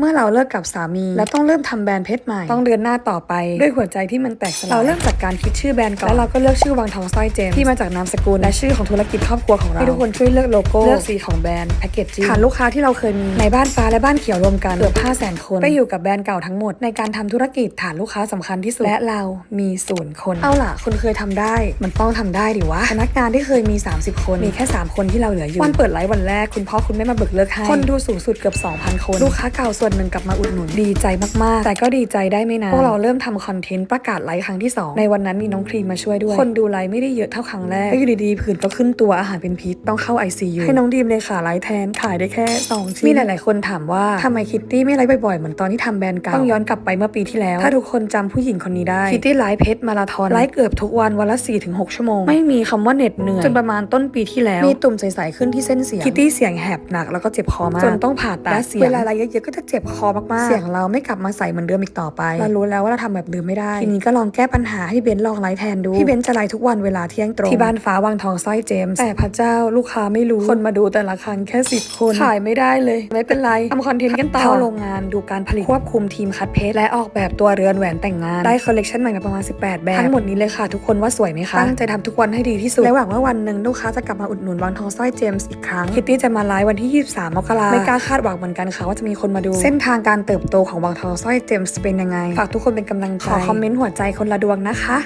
เมื่อเราเลิกกับสามี แล้วต้องเริ่มทำแบรนด์เพชรใหม่ ต้องเดินหน้าต่อไป ด้วยหัวใจที่มันแตกสลายเราเริ่มจากการคิดชื่อแบรนด์ก่อนแล้วเราก็เลือกชื่อวังทองสร้อยเจมส์ที่มาจากนามสกุลและชื่อของธุรกิจครอบครัวของเราให้ทุกคนช่วยเลือกโลโก้เลือกสีของแบรนด์แพคเกจจิ้งฐานลูกค้าที่เราเคยมีในบ้านฟ้าและบ้านเขียวรวมกันเกือบ5 0 0 0 0 0 คนไปอยู่กับแบรนด์เก่าทั้งหมดในการทำธุรกิจฐานลูกค้าสำคัญที่สุดและเรามีศูนย์คน เอาล่ะคุณเคยทำได้ มันต้องทำได้ดิวะพนักงานที่เคยมี 30 คนมีแค่ 3 คนที่เราเหลืออยู่วันเปิดไลฟ์วันแรกคุณพ่อคุณแม่มาเบิกเลิกให้คนดูสูงสุดเกือบ2,000 คนลูกค้าเก่าส่วนหนึ่งกลับมาอุดหนุนดีใจมากๆ แต่ก็ดีใจได้ไม่นานพวกเราเริ่มทำคอนเทนต์ประกาศไลฟ์ครั้งที่ 2 ในวันนั้นมีน้องครีมมาช่วยด้วย คนดูไลฟ์ไม่ได้เยอะเท่าครั้งแรกแล้วอยู่ดีๆผื่นก็ขึ้นตัวอาหารเป็นพิษต้องเข้า ICU ให้น้องดีมเลยค่ะไลฟ์แทนขายได้แค่สองชิ้นมีหลายๆคนถามว่าทำไมคิตตี้ไม่ไลฟ์บ่อยๆเหมือนตอนที่ทำแบรนด์เก่าต้องย้อนกลับไปเมื่อปีที่แล้ว ถ้าทุกคนจำผู้หญิงคนนี้ได้คิตตี้ไลฟ์เพชรมาราธอนไลฟ์เกือบทุกวันวันละ4-6ชั่วโมงไม่มีคำว่าเหน็ดเหนื่อยจนประมาณต้นปีที่แล้วมีตุ่มใสๆขึ้นที่เส้นเสียงคิตตี้เสียงแหบหนักแล้วก็เจ็บคอมากจนต้องผ่าตัดเวลาไลฟ์เยอะๆก็จะเจ็บคอมากๆ เสียงเราไม่กลับมาใสเหมือนเดิมอีกต่อไป เรารู้แล้วว่าเราทำแบบเดิมไม่ได้ ทีนี้ก็ลองแก้ปัญหาให้เบนซ์ลองไลฟ์แทนดู พี่เบนซ์จะไลฟ์ทุกวันเวลาเที่ยงตรง ที่บ้านฟ้าวังทองสร้อยเจมส์ แต่พระเจ้าลูกค้าไม่รู้ คนมาดูแต่ละครั้งแค่สิบคน ขายไม่ได้เลย ไม่เป็นไรทำคอนเทนต์กันต่อ เข้าโรงงานดูการผลิต ควบคุมทีมคัดเพชรและออกแบบตัวเรือนแหวนแต่งงาน ได้คอลเลกชันใหม่มาประมาณ 18 แบบ ทั้งหมดนี้เลยค่ะทุกคนว่าสวยไหมคะ ตั้งใจทำทุกวันให้ดีที่สุด และหวังว่าวันหนึ่งลูกค้าจะกลับมาอุดหนุนวังทองสร้อยเจมส์อีกครั้ง คิตตี้จะมาไลฟ์วันที่ 23 มกราไม่กล้าคาดหวังเหมือนกันค่ะว่าจะมีคนมาดูเส้นทางการเติบโตของวังทองสร้อยเจมส์เป็นยังไง ฝากทุกคนเป็นกำลังใจ ขอคอมเมนต์หัวใจคนละดวงนะคะ